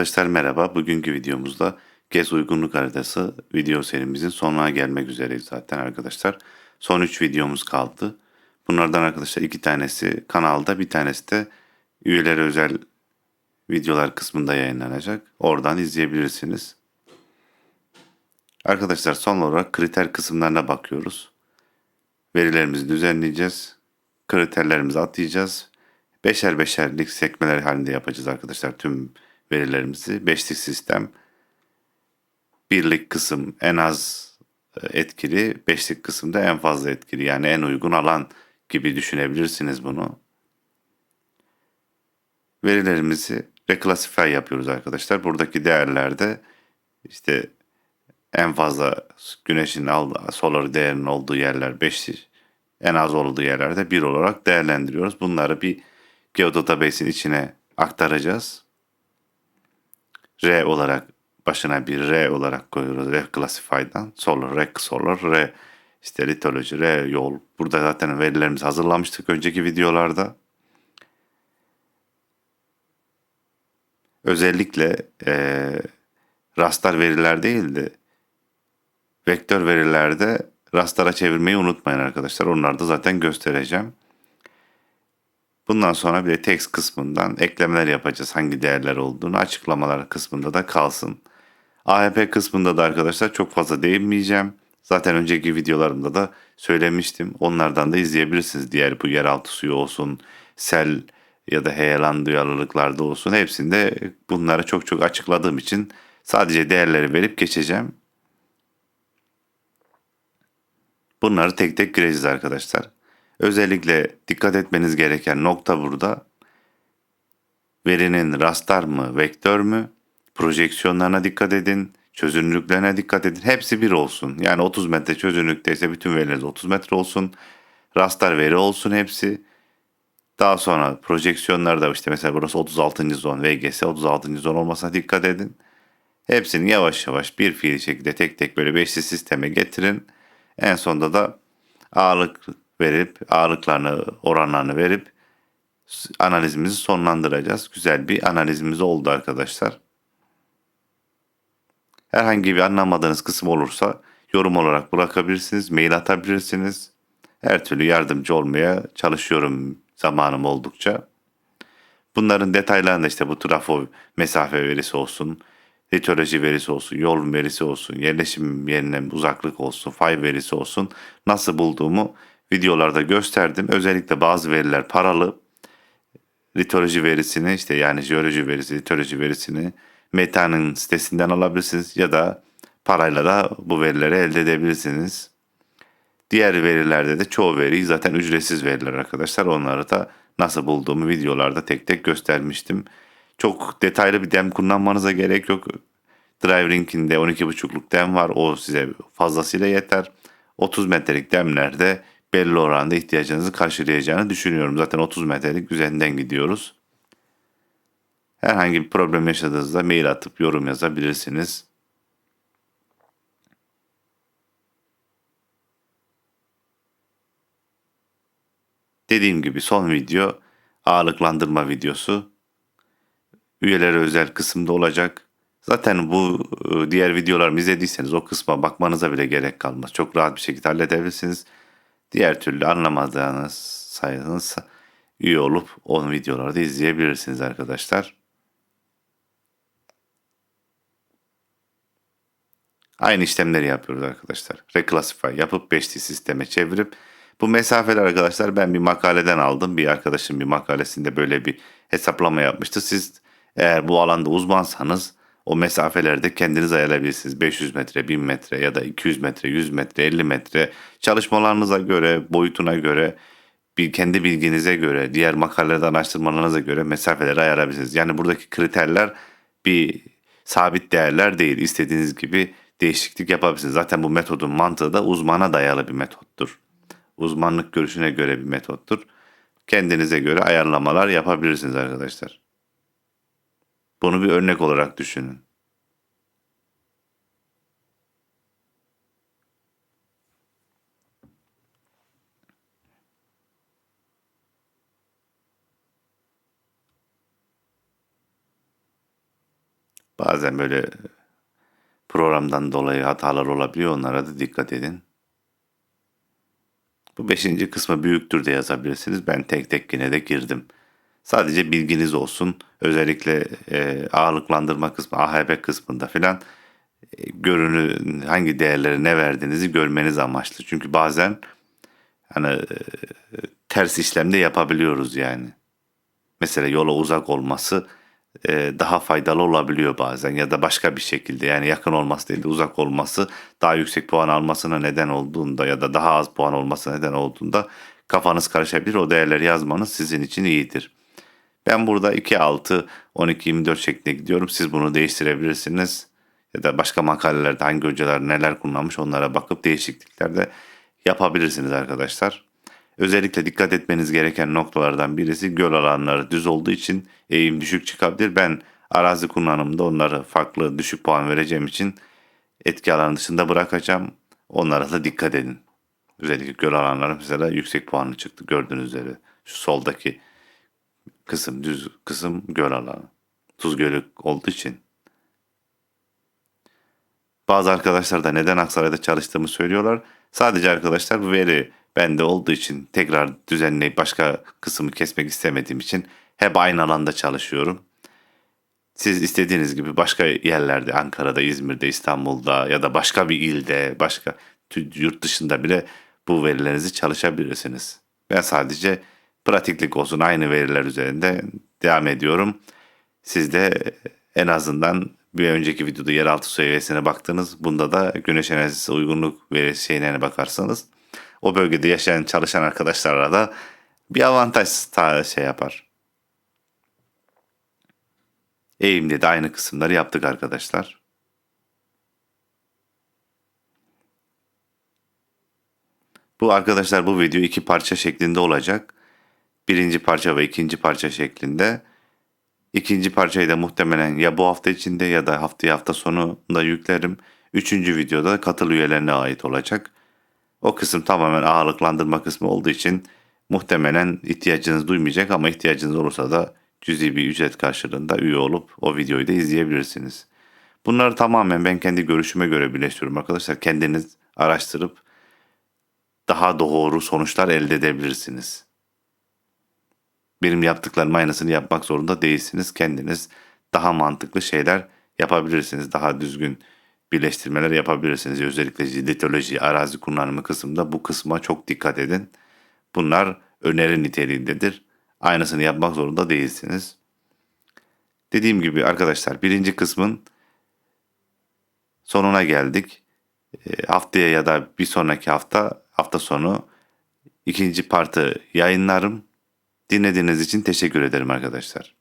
Arkadaşlar merhaba. Bugünkü videomuzda GES uygunluk haritası video serimizin sonuna gelmek üzereyiz zaten arkadaşlar. Son 3 videomuz kaldı. Bunlardan arkadaşlar iki tanesi kanalda bir tanesi de üyelere özel videolar kısmında yayınlanacak. Oradan izleyebilirsiniz. Arkadaşlar son olarak kriter kısımlarına bakıyoruz. Verilerimizi düzenleyeceğiz. Kriterlerimizi atayacağız. Beşer beşerlik sekmeler halinde yapacağız arkadaşlar tüm verilerimizi. Beşlik sistem birlik kısım en az e, etkili, beşlik kısımda en fazla etkili. Yani en uygun alan gibi düşünebilirsiniz bunu. Verilerimizi reclassify yapıyoruz arkadaşlar. Buradaki değerlerde işte en fazla güneşin solar değerinin olduğu yerler 5 en az olduğu yerlerde 1 olarak değerlendiriyoruz. Bunları bir geodatabase'in içine aktaracağız. R olarak başına bir R olarak koyuyoruz. R Classify'dan. Solar, Rec Solar, R işte litoloji, R yol. Burada zaten verilerimizi hazırlamıştık önceki videolarda. Özellikle e, rastar veriler değildi. Vektör verilerde rastara çevirmeyi unutmayın arkadaşlar. Onları da zaten göstereceğim. Bundan sonra bir de text kısmından eklemeler yapacağız. Hangi değerler olduğunu açıklamalar kısmında da kalsın. AHP kısmında da arkadaşlar çok fazla değinmeyeceğim. Zaten önceki videolarımda da söylemiştim. Onlardan da izleyebilirsiniz. Diğer bu yeraltı suyu olsun, sel ya da heyelan duyarlılıklarda olsun. Hepsinde bunları çok çok açıkladığım için sadece değerleri verip geçeceğim. Bunları tek tek gireceğiz arkadaşlar. Özellikle dikkat etmeniz gereken nokta burada. Verinin rastar mı, vektör mü? Projeksiyonlarına dikkat edin. Çözünürlüklerine dikkat edin. Hepsi bir olsun. Yani 30 metre çözünürlükteyse bütün verileriniz 30 metre olsun. Rastar veri olsun hepsi. Daha sonra projeksiyonlarda işte mesela burası 36. zon VGS 36. zon olmasına dikkat edin. Hepsini yavaş yavaş bir fiil şekilde tek tek böyle beşli sisteme getirin. En sonunda da ağırlık verip ağırlıklarını oranlarını verip analizimizi sonlandıracağız. Güzel bir analizimiz oldu arkadaşlar. Herhangi bir anlamadığınız kısım olursa yorum olarak bırakabilirsiniz, mail atabilirsiniz. Her türlü yardımcı olmaya çalışıyorum zamanım oldukça. Bunların detaylarında işte bu trafo mesafe verisi olsun, litoloji verisi olsun, yol verisi olsun, yerleşim yerine uzaklık olsun, fay verisi olsun nasıl bulduğumu videolarda gösterdim. Özellikle bazı veriler paralı. Litoloji verisini işte yani jeoloji verisi, litoloji verisini Meta'nın sitesinden alabilirsiniz ya da parayla da bu verileri elde edebilirsiniz. Diğer verilerde de çoğu veri zaten ücretsiz veriler arkadaşlar. Onları da nasıl bulduğumu videolarda tek tek göstermiştim. Çok detaylı bir dem kullanmanıza gerek yok. Driverink'inde 12.5'luk dem var. O size fazlasıyla yeter. 30 metrelik demlerde belli oranda ihtiyacınızı karşılayacağını düşünüyorum. Zaten 30 metrelik üzerinden gidiyoruz. Herhangi bir problem yaşadığınızda mail atıp yorum yazabilirsiniz. Dediğim gibi son video ağırlıklandırma videosu. Üyelere özel kısımda olacak. Zaten bu e, diğer videolarımı izlediyseniz o kısma bakmanıza bile gerek kalmaz. Çok rahat bir şekilde halledebilirsiniz. Diğer türlü anlamadığınız sayınız üye olup o videoları da izleyebilirsiniz arkadaşlar. Aynı işlemleri yapıyoruz arkadaşlar. Reclassify yapıp 5D sisteme çevirip bu mesafeler arkadaşlar ben bir makaleden aldım. Bir arkadaşım bir makalesinde böyle bir hesaplama yapmıştı. Siz eğer bu alanda uzmansanız o mesafelerde kendiniz ayarlayabilirsiniz. 500 metre, 1000 metre ya da 200 metre, 100 metre, 50 metre çalışmalarınıza göre, boyutuna göre, bir kendi bilginize göre, diğer makalelerden araştırmalarınıza göre mesafeleri ayarlayabilirsiniz. Yani buradaki kriterler bir sabit değerler değil. İstediğiniz gibi değişiklik yapabilirsiniz. Zaten bu metodun mantığı da uzmana dayalı bir metottur. Uzmanlık görüşüne göre bir metottur. Kendinize göre ayarlamalar yapabilirsiniz arkadaşlar. Bunu bir örnek olarak düşünün. Bazen böyle programdan dolayı hatalar olabiliyor. Onlara da dikkat edin. Bu beşinci kısmı büyüktür de yazabilirsiniz. Ben tek tek yine de girdim. Sadece bilginiz olsun. Özellikle e, ağırlıklandırma kısmı, AHP kısmında filan e, görünü hangi değerleri ne verdiğinizi görmeniz amaçlı. Çünkü bazen hani e, ters işlemde yapabiliyoruz yani. Mesela yola uzak olması e, daha faydalı olabiliyor bazen ya da başka bir şekilde yani yakın olması değil de uzak olması daha yüksek puan almasına neden olduğunda ya da daha az puan olmasına neden olduğunda kafanız karışabilir. O değerleri yazmanız sizin için iyidir. Ben burada 2, 6, 12, 24 şeklinde gidiyorum. Siz bunu değiştirebilirsiniz. Ya da başka makalelerde hangi hocalar neler kullanmış onlara bakıp değişiklikler de yapabilirsiniz arkadaşlar. Özellikle dikkat etmeniz gereken noktalardan birisi göl alanları düz olduğu için eğim düşük çıkabilir. Ben arazi kullanımında onları farklı düşük puan vereceğim için etki alanı dışında bırakacağım. Onlara da dikkat edin. Özellikle göl alanları mesela yüksek puanlı çıktı gördüğünüz üzere. Şu soldaki kısım düz kısım göl alanı. Tuz gölü olduğu için. Bazı arkadaşlar da neden Aksaray'da çalıştığımı söylüyorlar. Sadece arkadaşlar veri bende olduğu için tekrar düzenleyip başka kısmı kesmek istemediğim için hep aynı alanda çalışıyorum. Siz istediğiniz gibi başka yerlerde, Ankara'da, İzmir'de, İstanbul'da ya da başka bir ilde, başka yurt dışında bile bu verilerinizi çalışabilirsiniz. Ben sadece pratiklik olsun aynı veriler üzerinde devam ediyorum. Siz de en azından bir önceki videoda yeraltı seviyesine baktınız. Bunda da güneş enerjisi uygunluk ve şeylerine bakarsanız o bölgede yaşayan çalışan arkadaşlara da bir avantaj ta- şey yapar. Eğimde de aynı kısımları yaptık arkadaşlar. Bu arkadaşlar bu video iki parça şeklinde olacak. Birinci parça ve ikinci parça şeklinde. İkinci parçayı da muhtemelen ya bu hafta içinde ya da haftaya hafta sonunda yüklerim. Üçüncü videoda katıl üyelerine ait olacak. O kısım tamamen ağırlıklandırma kısmı olduğu için muhtemelen ihtiyacınız duymayacak ama ihtiyacınız olursa da cüzi bir ücret karşılığında üye olup o videoyu da izleyebilirsiniz. Bunları tamamen ben kendi görüşüme göre birleştiriyorum arkadaşlar. Kendiniz araştırıp daha doğru sonuçlar elde edebilirsiniz. Benim yaptıklarım aynısını yapmak zorunda değilsiniz. Kendiniz daha mantıklı şeyler yapabilirsiniz. Daha düzgün birleştirmeler yapabilirsiniz. Özellikle litoloji, arazi kullanımı kısmında bu kısma çok dikkat edin. Bunlar öneri niteliğindedir. Aynısını yapmak zorunda değilsiniz. Dediğim gibi arkadaşlar birinci kısmın sonuna geldik. E, haftaya ya da bir sonraki hafta hafta sonu ikinci partı yayınlarım. Dinlediğiniz için teşekkür ederim arkadaşlar.